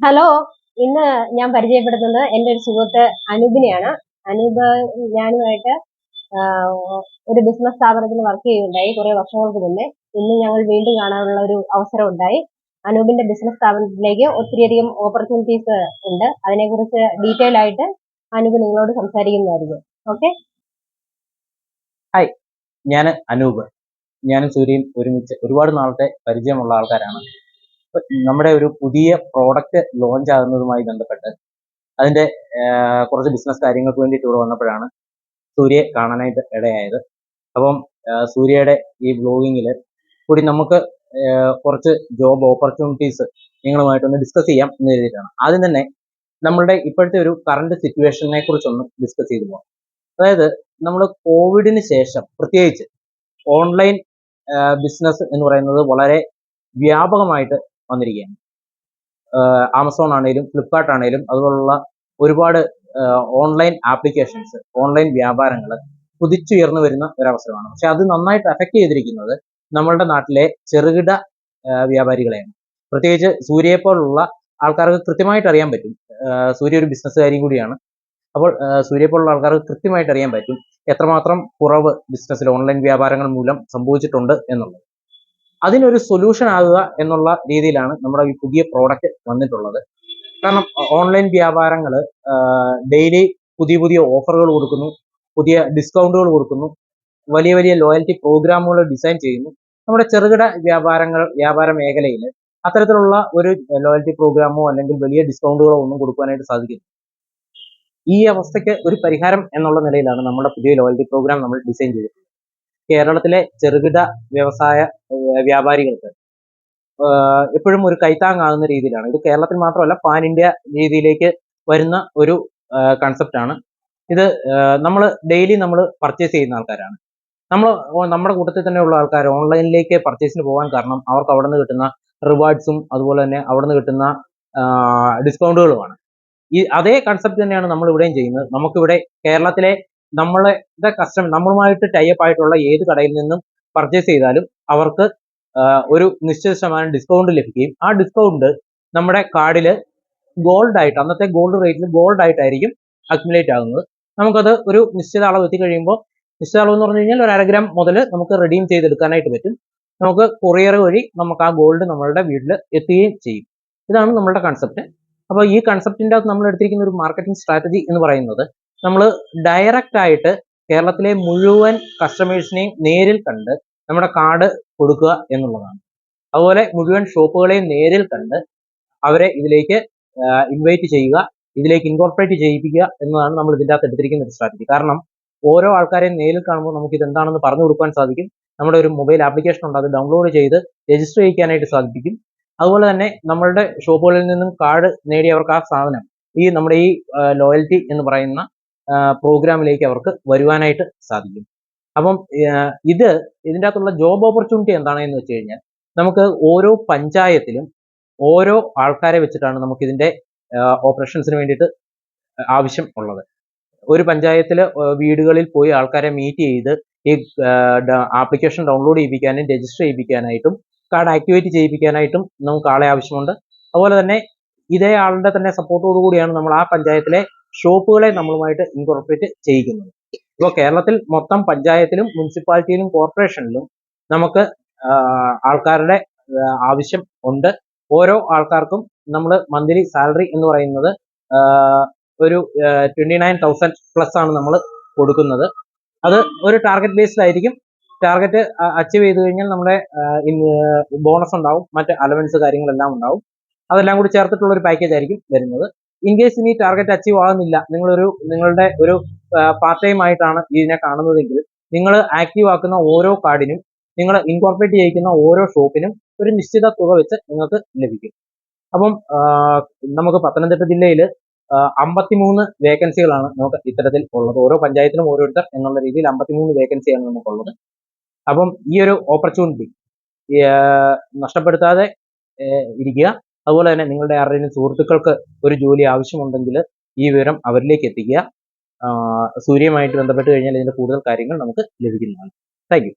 Hello ഇന്ന് ഞാൻ പരിചയപ്പെടുത്തുന്നത് എന്റെ ഒരു സുഹൃത്ത് അനൂപിനെയാണ്. അനൂപ് ഞാനുമായിട്ട് ഒരു ബിസിനസ് സ്ഥാപനത്തിൽ വർക്ക് ചെയ്യുകയുണ്ടായി കുറെ വർഷങ്ങൾക്ക് മുന്നേ. ഇന്ന് ഞങ്ങൾ വീണ്ടും കാണാനുള്ള ഒരു അവസരം ഉണ്ടായി. അനൂപിന്റെ ബിസിനസ് സ്ഥാപനത്തിലേക്ക് ഒത്തിരിയധികം ഓപ്പർച്യൂണിറ്റീസ് ഉണ്ട്. അതിനെക്കുറിച്ച് ഡീറ്റെയിൽ ആയിട്ട് അനൂപ് നിങ്ങളോട് സംസാരിക്കുന്നതായിരിക്കും. ഓക്കെ ഞാൻ അനൂപ്. ഞാനും സൂര്യയും ഒരുമിച്ച് ഒരുപാട് നാളത്തെ പരിചയമുള്ള ആൾക്കാരാണ്. നമ്മുടെ ഒരു പുതിയ പ്രോഡക്റ്റ് ലോഞ്ച് ആകുന്നതുമായി ബന്ധപ്പെട്ട് അതിന്റെ കുറച്ച് ബിസിനസ് കാര്യങ്ങൾക്ക് വേണ്ടിയിട്ട് ഇവിടെ വന്നപ്പോഴാണ് സൂര്യയെ കാണാനായിട്ട് ഇടയായത്. അപ്പം സൂര്യയുടെ ഈ ബ്ലോഗിങ്ങിൽ കൂടി നമുക്ക് കുറച്ച് ജോബ് ഓപ്പർച്യൂണിറ്റീസ് നിങ്ങളുമായിട്ടൊന്ന് ഡിസ്കസ് ചെയ്യാം എന്ന് എഴുതിയിട്ടാണ്. ആദ്യം തന്നെ നമ്മളുടെ ഇപ്പോഴത്തെ ഒരു കറണ്ട് സിറ്റുവേഷനെ കുറിച്ചൊന്ന് ഡിസ്കസ് ചെയ്തു പോകാം. അതായത് നമ്മൾ കോവിഡിന് ശേഷം പ്രത്യേകിച്ച് ഓൺലൈൻ ബിസിനസ് എന്ന് പറയുന്നത് വളരെ വ്യാപകമായിട്ട് വന്നിരിക്കുകയാണ്. ആമസോൺ ആണെങ്കിലും ഫ്ലിപ്കാർട്ട് ആണെങ്കിലും അതുപോലുള്ള ഒരുപാട് ഓൺലൈൻ ആപ്ലിക്കേഷൻസ് ഓൺലൈൻ വ്യാപാരങ്ങൾ കുതിച്ചുയർന്നു വരുന്ന ഒരവസരമാണ്. പക്ഷെ അത് നന്നായിട്ട് അഫക്റ്റ് ചെയ്തിരിക്കുന്നത് നമ്മളുടെ നാട്ടിലെ ചെറുകിട വ്യാപാരികളെയാണ്. പ്രത്യേകിച്ച് സൂര്യയെ പോലുള്ള ആൾക്കാർക്ക് കൃത്യമായിട്ട് അറിയാൻ പറ്റും. സൂര്യ ഒരു ബിസിനസ്സുകാരിയും കൂടിയാണ്. അപ്പോൾ സൂര്യയെ പോലുള്ള ആൾക്കാർക്ക് കൃത്യമായിട്ട് അറിയാൻ പറ്റും എത്രമാത്രം കുറവ് ബിസിനസ്സിൽ ഓൺലൈൻ വ്യാപാരങ്ങൾ മൂലം സംഭവിച്ചിട്ടുണ്ട് എന്നുള്ളത്. അതിനൊരു സൊല്യൂഷൻ ആകുക എന്നുള്ള രീതിയിലാണ് നമ്മുടെ ഈ പുതിയ പ്രോഡക്റ്റ് വന്നിട്ടുള്ളത്. കാരണം ഓൺലൈൻ വ്യാപാരങ്ങൾ ഡെയിലി പുതിയ പുതിയ ഓഫറുകൾ കൊടുക്കുന്നു പുതിയ ഡിസ്കൗണ്ടുകൾ കൊടുക്കുന്നു വലിയ വലിയ ലോയൽറ്റി പ്രോഗ്രാമുകൾ ഡിസൈൻ ചെയ്യുന്നു. നമ്മുടെ ചെറുകിട വ്യാപാരങ്ങൾ വ്യാപാര മേഖലയിൽ അത്തരത്തിലുള്ള ഒരു ലോയൽറ്റി പ്രോഗ്രാമോ അല്ലെങ്കിൽ വലിയ ഡിസ്കൗണ്ടുകളോ ഒന്നും കൊടുക്കുവാനായിട്ട് സാധിക്കില്ല. ഈ അവസ്ഥയ്ക്ക് ഒരു പരിഹാരം എന്നുള്ള നിലയിലാണ് നമ്മുടെ പുതിയ ലോയൽറ്റി പ്രോഗ്രാം നമ്മൾ ഡിസൈൻ ചെയ്തിട്ടുള്ളത്. കേരളത്തിലെ ചെറുകിട വ്യവസായ വ്യാപാരികൾക്ക് എപ്പോഴും ഒരു കൈത്താങ്ങാകുന്ന രീതിയിലാണ്. ഇത് കേരളത്തിൽ മാത്രമല്ല പാൻ ഇന്ത്യ രീതിയിലേക്ക് വരുന്ന ഒരു കൺസെപ്റ്റാണ് ഇത് നമ്മൾ ഡെയിലി നമ്മൾ പർച്ചേസ് ചെയ്യുന്ന ആൾക്കാരാണ്. നമ്മൾ നമ്മുടെ കൂട്ടത്തിൽ തന്നെ ഉള്ള ആൾക്കാർ ഓൺലൈനിലേക്ക് പർച്ചേസിന് പോകാൻ കാരണം അവർക്ക് അവിടെ നിന്ന് കിട്ടുന്ന റിവാർഡ്സും അതുപോലെ തന്നെ അവിടെ നിന്ന് കിട്ടുന്ന ഡിസ്കൗണ്ടുകളുമാണ് ഈ അതേ കൺസെപ്റ്റ് തന്നെയാണ് നമ്മൾ ഇവിടെയും ചെയ്യുന്നത്. നമുക്കിവിടെ കേരളത്തിലെ നമ്മളുടെ കസ്റ്റമർ നമ്മളുമായിട്ട് ടൈപ്പ് ആയിട്ടുള്ള ഏത് കടയിൽ നിന്നും പർച്ചേസ് ചെയ്താലും അവർക്ക് ഒരു നിശ്ചിത ശതമാനം ഡിസ്കൗണ്ട് ലഭിക്കുകയും ആ ഡിസ്കൗണ്ട് നമ്മുടെ കാർഡിൽ ഗോൾഡ് ആയിട്ട് അന്നത്തെ ഗോൾഡ് റേറ്റിൽ ഗോൾഡ് ആയിട്ടായിരിക്കും അക്യുമുലേറ്റ് ആകുന്നത്. നമുക്കത് ഒരു നിശ്ചിത അളവ് എത്തിക്കഴിയുമ്പോൾ നിശ്ചിത അളവ് എന്ന് പറഞ്ഞു കഴിഞ്ഞാൽ ഒരു അരഗ്രാം മുതൽ നമുക്ക് റെഡീം ചെയ്തെടുക്കാനായിട്ട് പറ്റും. നമുക്ക് കൊറിയർ വഴി നമുക്ക് ആ ഗോൾഡ് നമ്മളുടെ വീട്ടിൽ എത്തുകയും ചെയ്യും. ഇതാണ് നമ്മളുടെ കൺസെപ്റ്റ് അപ്പോൾ ഈ കൺസെപ്റ്റിന്റെ അകത്ത് നമ്മൾ എടുത്തിരിക്കുന്ന ഒരു മാർക്കറ്റിംഗ് സ്ട്രാറ്റജി എന്ന് പറയുന്നത് നമ്മൾ ഡയറക്റ്റ് ആയിട്ട് കേരളത്തിലെ മുഴുവൻ കസ്റ്റമേഴ്സിനെയും നേരിൽ കണ്ട് നമ്മുടെ കാർഡ് കൊടുക്കുക എന്നുള്ളതാണ്. അതുപോലെ മുഴുവൻ ഷോപ്പുകളെയും നേരിൽ കണ്ട് അവരെ ഇതിലേക്ക് ഇൻവൈറ്റ് ചെയ്യുക ഇതിലേക്ക് ഇൻകോർപ്പറേറ്റ് ചെയ്യിപ്പിക്കുക എന്നതാണ് നമ്മൾ ഇതിന്റെ അകത്ത് എടുത്തിരിക്കുന്ന ഒരു സ്ട്രാറ്റജി കാരണം ഓരോ ആൾക്കാരെയും നേരിൽ കാണുമ്പോൾ നമുക്ക് ഇത് എന്താണെന്ന് പറഞ്ഞു കൊടുക്കാൻ സാധിക്കും. നമ്മുടെ ഒരു മൊബൈൽ ആപ്ലിക്കേഷൻ ഉണ്ട് അത് ഡൗൺലോഡ് ചെയ്ത് രജിസ്റ്റർ ചെയ്യിക്കാനായിട്ട് സാധിക്കും അതുപോലെ തന്നെ നമ്മളുടെ ഷോപ്പുകളിൽ നിന്നും കാർഡ് നേടിയവർക്ക് ആ സാധനം ഈ നമ്മുടെ ഈ ലോയൽറ്റി എന്ന് പറയുന്ന പ്രോഗ്രാമിലേക്ക് അവർക്ക് വരുവാനായിട്ട് സാധിക്കും. അപ്പം ഇത് ഇതിന്റെ അകത്തുള്ള ജോബ് ഓപ്പർച്യൂണിറ്റി എന്താണെന്ന് വെച്ച് കഴിഞ്ഞാൽ നമുക്ക് ഓരോ പഞ്ചായത്തിലും ഓരോ ആൾക്കാരെ വെച്ചിട്ടാണ് നമുക്ക് ഇതിന്റെ ഓപ്പറേഷൻസിന് വേണ്ടിയിട്ട് ആവശ്യം ഉള്ളത്. ഒരു പഞ്ചായത്തിൽ വീടുകളിൽ പോയി ആൾക്കാരെ മീറ്റ് ചെയ്ത് ഈ ആപ്ലിക്കേഷൻ ഡൗൺലോഡ് ചെയ്യിപ്പിക്കാനും രജിസ്റ്റർ ചെയ്യിപ്പിക്കാനായിട്ടും കാർഡ് ആക്ടിവേറ്റ് ചെയ്യിപ്പിക്കാനായിട്ടും നമുക്ക് ആളെ ആവശ്യമുണ്ട്. അതുപോലെ തന്നെ ഇതേ ആളുടെ തന്നെ സപ്പോർട്ടോടു കൂടിയാണ് നമ്മൾ ആ പഞ്ചായത്തിലെ ഷോപ്പുകളെ നമ്മളുമായിട്ട് ഇൻകോർപ്പറേറ്റ് ചെയ്യിക്കുന്നത് ഇപ്പോൾ കേരളത്തിൽ മൊത്തം പഞ്ചായത്തിലും മുനിസിപ്പാലിറ്റിയിലും കോർപ്പറേഷനിലും നമുക്ക് ആൾക്കാരുടെ ആവശ്യം ഉണ്ട്. ഓരോ ആൾക്കാർക്കും നമ്മൾ മന്ത്ലി സാലറി എന്ന് പറയുന്നത് ഒരു ട്വന്റി നയൻ തൗസൻഡ് പ്ലസ് ആണ് നമ്മൾ കൊടുക്കുന്നത്. അത് ഒരു ടാർഗറ്റ് ബേസ്ഡ് ആയിരിക്കും. ടാർഗറ്റ് അച്ചീവ് ചെയ്ത് കഴിഞ്ഞാൽ നമ്മുടെ ബോണസ് ഉണ്ടാവും. മറ്റ് അലവൻസ് കാര്യങ്ങളെല്ലാം ഉണ്ടാവും. അതെല്ലാം കൂടി ചേർത്തിട്ടുള്ള ഒരു പാക്കേജ് ആയിരിക്കും വരുന്നത്. ഇൻ കേസ് ഇനി ടാർഗറ്റ് അച്ചീവ് ആകുന്നില്ല നിങ്ങളൊരു നിങ്ങളുടെ ഒരു പാർട്ട് ടൈം ആയിട്ടാണ് ഇതിനെ കാണുന്നതെങ്കിൽ നിങ്ങൾ ആക്റ്റീവ് ആക്കുന്ന ഓരോ കാർഡിനും നിങ്ങൾ ഇൻകോർപ്പറേറ്റ് ചെയ്യിക്കുന്ന ഓരോ ഷോപ്പിനും ഒരു നിശ്ചിത തുക വെച്ച് നിങ്ങൾക്ക് ലഭിക്കും. അപ്പം നമുക്ക് പത്തനംതിട്ട ജില്ലയിൽ അമ്പത്തിമൂന്ന് വേക്കൻസികളാണ് നമുക്ക് ഇത്തരത്തിൽ ഉള്ളത്. ഓരോ പഞ്ചായത്തിനും ഓരോരുത്തർ എന്നുള്ള രീതിയിൽ അമ്പത്തിമൂന്ന് വേക്കൻസിയാണ് നമുക്കുള്ളത്. അപ്പം ഈ ഒരു ഓപ്പർച്യൂണിറ്റി നഷ്ടപ്പെടുത്താതെ ഇരിക്കുക. അതുപോലെ തന്നെ നിങ്ങളുടെ ആരുടെയും സുഹൃത്തുക്കൾക്ക് ഒരു ജോലി ആവശ്യമുണ്ടെങ്കിൽ ഈ വിവരം അവരിലേക്ക് എത്തിക്കുക. സൂര്യമായിട്ട് ബന്ധപ്പെട്ട് കഴിഞ്ഞാൽ ഇതിന്റെ കൂടുതൽ കാര്യങ്ങൾ നമുക്ക് ലഭിക്കുന്നതാണ്. താങ്ക്